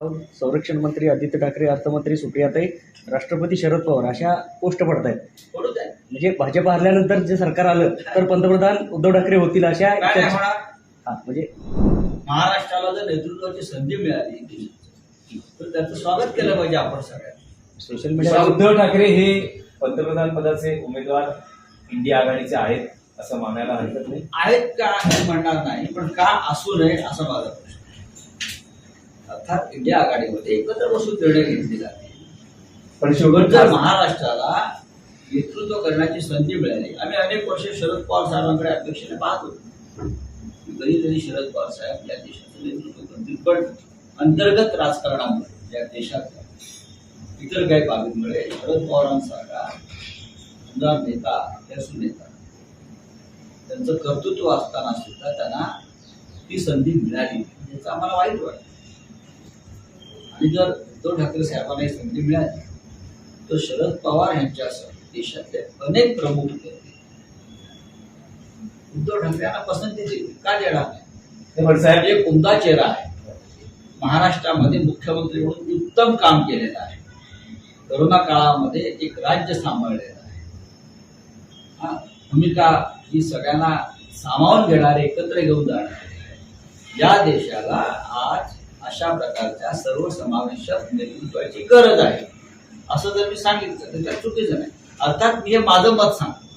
संरक्षण मंत्री आदित्य ठाकरे अर्थमंत्री सुप्रियाताई राष्ट्रपती शरद पवार अशा पोस्ट पडत आहेत म्हणजे भाजप हरल्यानंतर जे सरकार आलं तर पंतप्रधान उद्धव ठाकरे होतील अशा हा म्हणजे महाराष्ट्राला जर नेतृत्वाची संधी मिळाली तर त्याचं स्वागत केलं पाहिजे आपण सगळ्यांनी. सोशल मीडिया उद्धव ठाकरे हे पंतप्रधान पदाचे उमेदवार इंडिया आघाडीचे आहेत असं मानायला हरकत नाही. आहेत का म्हणणार नाही पण का असू नये असा माझा अर्थात इंडिया आघाडीमध्ये एकत्र बसून निर्णय घेतले जाते. पण शेवट जर महाराष्ट्राला नेतृत्व करण्याची संधी मिळाली आम्ही अनेक वर्ष शरद पवार साहेबांकडे अध्यक्षाने पाहत. होतो कधी कधी शरद पवार साहेब या देशाचं नेतृत्व करतील. पण अंतर्गत राजकारणामुळे या देशातल्या इतर काही बाबींमुळे शरद पवारांसारखा आमदार नेता अभ्यासू नेता त्यांचं कर्तृत्व असताना सुद्धा त्यांना ती संधी मिळाली. याचं आम्हाला वाईट वाटतं. आणि जर उद्धव ठाकरे साहेबांना ही संधी मिळाली तर शरद पवार यांच्यासह देशातले अनेक प्रमुख नेते उद्धव ठाकरे यांना पसंती देतील. का देणार नाही? साहेब एक उमदा चेहरा आहे. महाराष्ट्रामध्ये मुख्यमंत्री म्हणून उत्तम काम केलेलं आहे. करोना काळामध्ये एक राज्य सांभाळलेलं आहे. हा, भूमिका ही सगळ्यांना सामावून घेणारे एकत्र घेऊन जाणारे या देशाला आज अशा प्रकारच्या सर्व समावेशक नेतृत्वाची गरज आहे. असं जर मी सांगितलं तर त्या चुकीचं नाही. अर्थात मी हे माझं मत सांगतो.